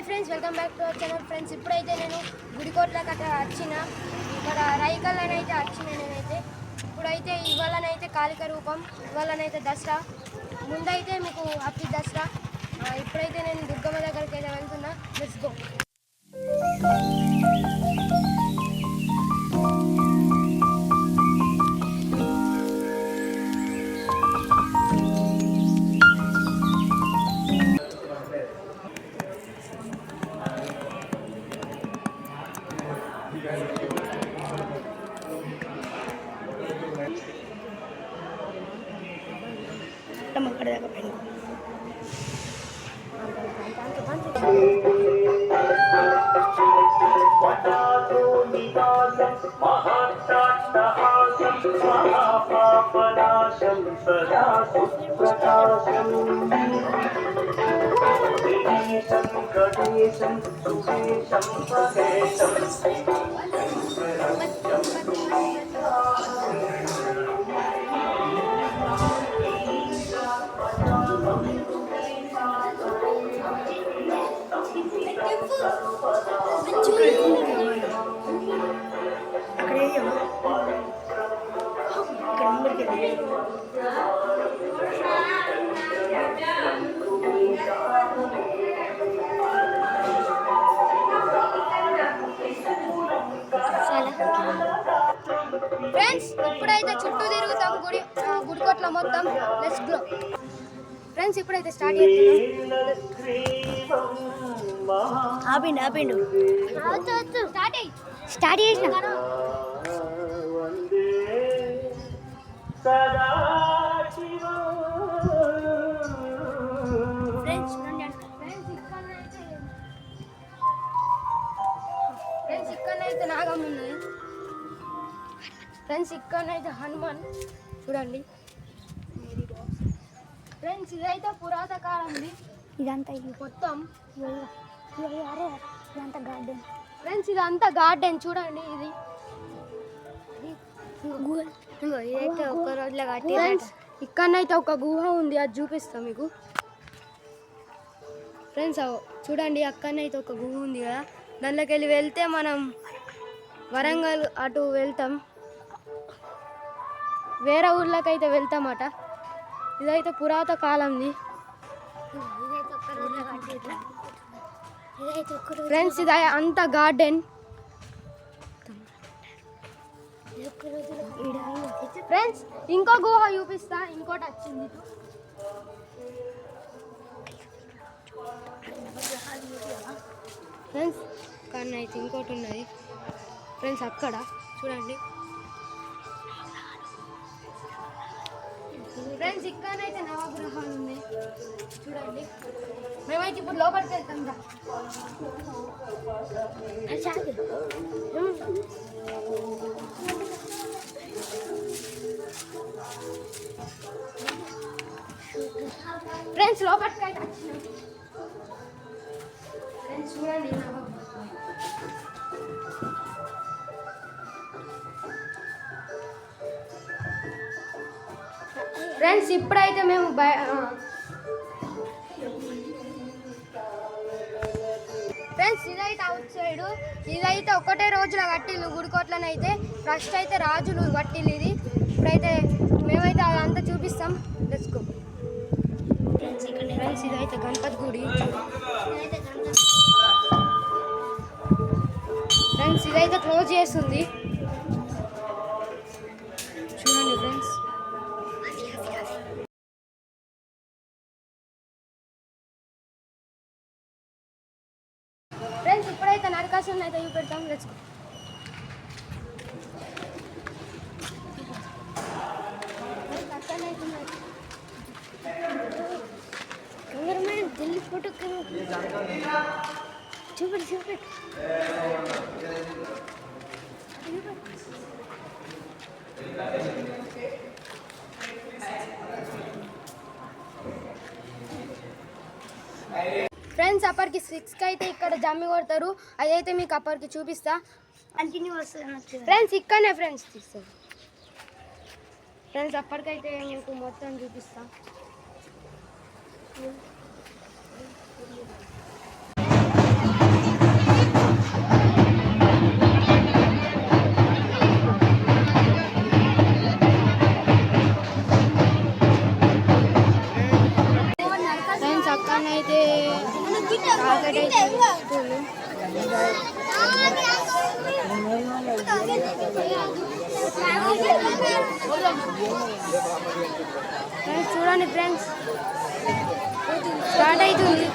Hi friends welcome back to our channel. Friends ఇప్పుడైతే నేను గుడికోట్లకు అట్లా వచ్చిన ఇక్కడ రైకల్లోనైతే అయితే వచ్చిన నేనైతే. ఇప్పుడైతే ఇవాళనైతే కాళిక రూపం ఇవాళనైతే దసరా ముందైతే మీకు అప్పి దసరా. ఇప్పుడైతే నేను దుర్గమ్మ దగ్గరికి అయితే వెళ్తున్నా. లెట్స్ గో நம்ம கடையாக பயன்படுத்தும் महापापनाशं सदा सुप्रकाशम् गणेशं सुरेशं वदेशम् Let's go. ఫ్రెండ్స్ ఇప్పుడైతే చుట్టూ తిరుగుతాం గుడి గుడికోట్ల మొత్తం. లెట్స్ గ్లో ఫ్రెండ్స్ ఇప్పుడైతే స్టార్ట్ చేస్తున్నాం. ఆపిండు ఆపిండు. స్టార్ట్ అయ్యి స్టార్ట్ చేసిన. ఫ్రెండ్స్ ఫ్రెండ్స్ ఇక్కడనైతే నాగమ్మ ఉన్నది ఫ్రెండ్స్ ఇక్కడనైతే హనుమాన్. చూడండి. ఫ్రెండ్స్ ఇదైతే పురాత కాలంది ఇదంతా మొత్తం. అరే ఇదంతా గార్డెన్ ఫ్రెండ్స్ ఇదంతా గార్డెన్ చూడండి ఇది. ఇదైతే ఒక్క రోజులో కట్టి ఫ్రెండ్స్ ఇక్కడనైతే ఒక గుహ ఉంది అది చూపిస్తాం మీకు. ఫ్రెండ్స్ చూడండి అక్కడనైతే ఒక గుహ ఉంది కదా. దాంట్లోకి వెళ్ళి వెళ్తే మనం వరంగల్ అటు వెళ్తాం. వేరే ఊర్లోకి అయితే వెళ్తామట. ఇదైతే పురాత కాలంది. ఫ్రెండ్స్ ఇది అంత గార్డెన్ ఫ్రెండ్స్ ఇంకో గుహ చూపిస్తా ఇంకోటి వచ్చింది. ఫ్రెండ్స్ కానీ అయితే ఇంకోటి ఉన్నది. ఫ్రెండ్స్ అక్కడ చూడండి. ఫ్రెండ్స్ అయితే నవగ్రహాలు ఉన్నాయి. చూడండి. మేమైతే ఇప్పుడు లోపలికి వెళ్తాం రా. ఫ్రెండ్స్ లోపలికి ఫ్రెండ్స్ ఇప్పుడైతే మేము బయ ఫ్రెండ్స్ ఇదైతే అవుట్ సైడ్ ఇదైతే ఒకటే రోజులో కట్టిల్లు గుడికోట్లనైతే ఫస్ట్ అయితే రాజులు కట్టిల్లు ఇది. ఇప్పుడైతే మేమైతే అదంతా చూపిస్తాం. తెచ్చుకో ఫ్రెండ్స్ ఇదైతే గణపతి గుడి. ఫ్రెండ్స్ ఇదైతే క్లోజ్ చేస్తుంది. చూడండి ఫ్రెండ్స్ करना तो यू करता हूँ let's go cameraman Delhi photo camera అప్పటికి సిక్స్కి అయితే ఇక్కడ జమ్మి కొడతారు. అదైతే మీకు అప్పటికి చూపిస్తా. కంటిన్యూ వస్తుంది ఫ్రెండ్స్ ఇక్కడనే ఫ్రెండ్స్ తీస్తారు ఫ్రెండ్స్ అప్పటికైతే మీకు మొత్తం చూపిస్తా. చూడండి ఫ్రెండ్స్ స్టార్ట్ అవుతుంది.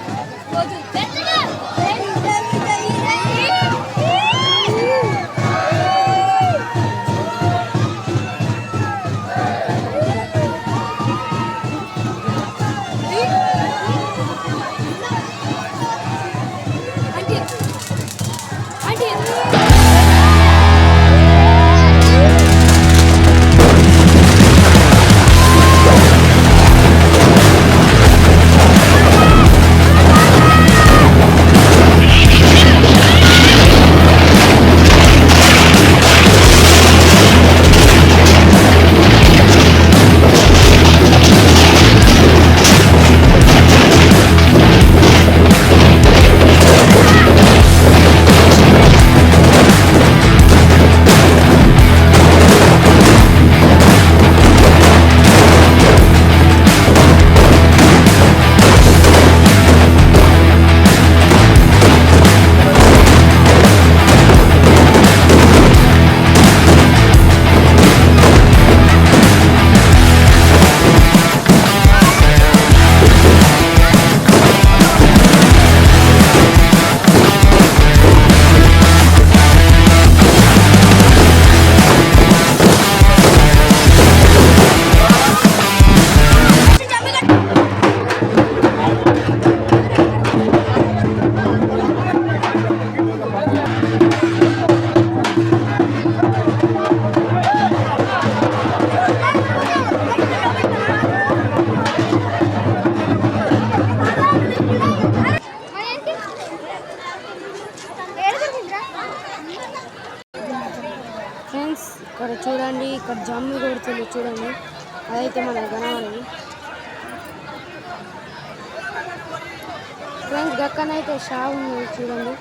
గక్కనైతే షా ఉంది చూడండి.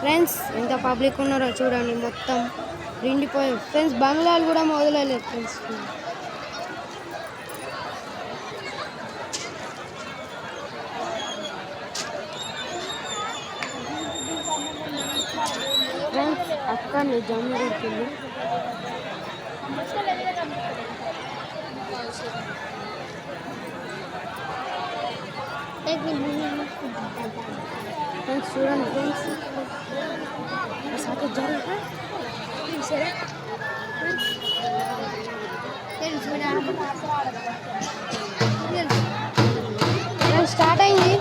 ఫ్రెండ్స్ ఎంత పబ్లిక్ ఉన్నారో చూడండి మొత్తం. నిండిపోయి ఫ్రెండ్స్ బంగ్లాలు కూడా మొదలలేదు ఫ్రెండ్స్ ఫ్రెండ్స్ అక్కని జమ్మి కొడుతుంది ఫ్రెండ్స్ చూడండి ఫ్రెండ్స్ సరే ఫ్రెండ్స్ స్టార్ట్ అయింది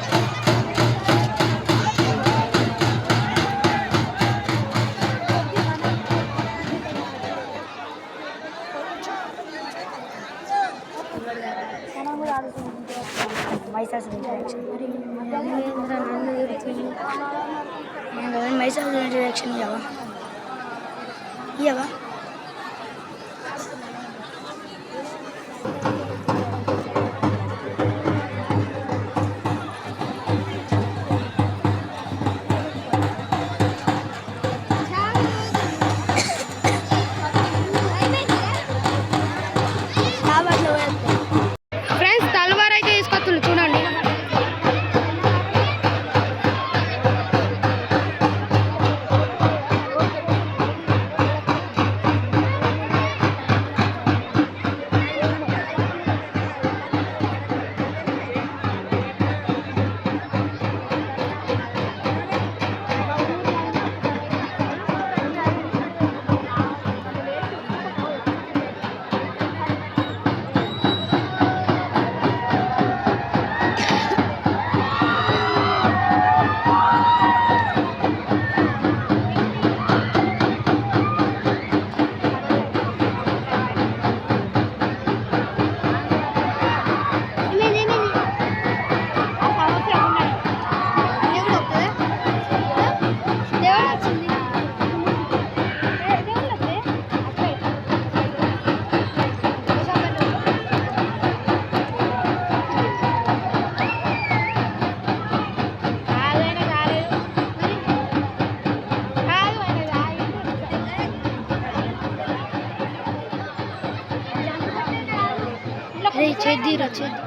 నచ్చదు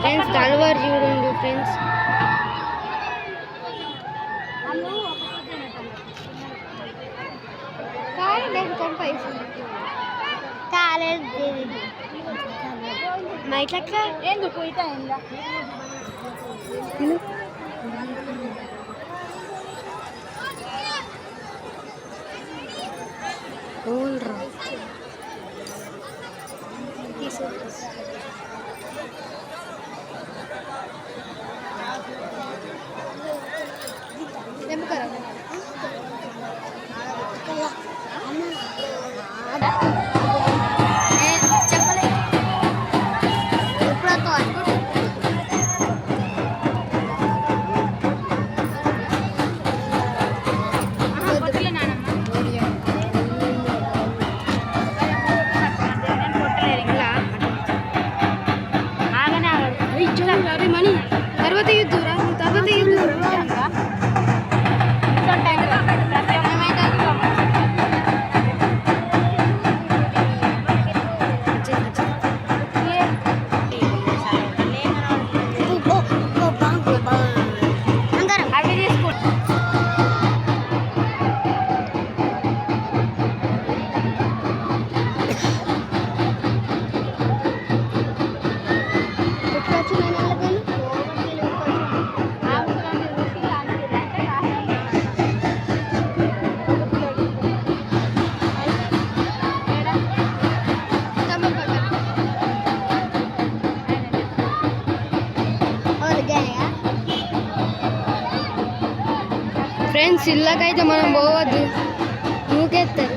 ఫ్రెండ్స్ తలవారు చూడండి ఫ్రెండ్స్. మా ఇట్లా ఎందుకు? ఇట్లా కానీ సిల్లాకైతే మనం పోవద్దు. ఊకెత్తారు.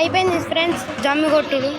అయిపోయింది ఫ్రెండ్స్ జమ్మి కొట్టుడు.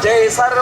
అనంతరాయ సర్వస్తోమోతిరాత్మోత్తమ భవతి సర్వస్యాబ్జై సర్వ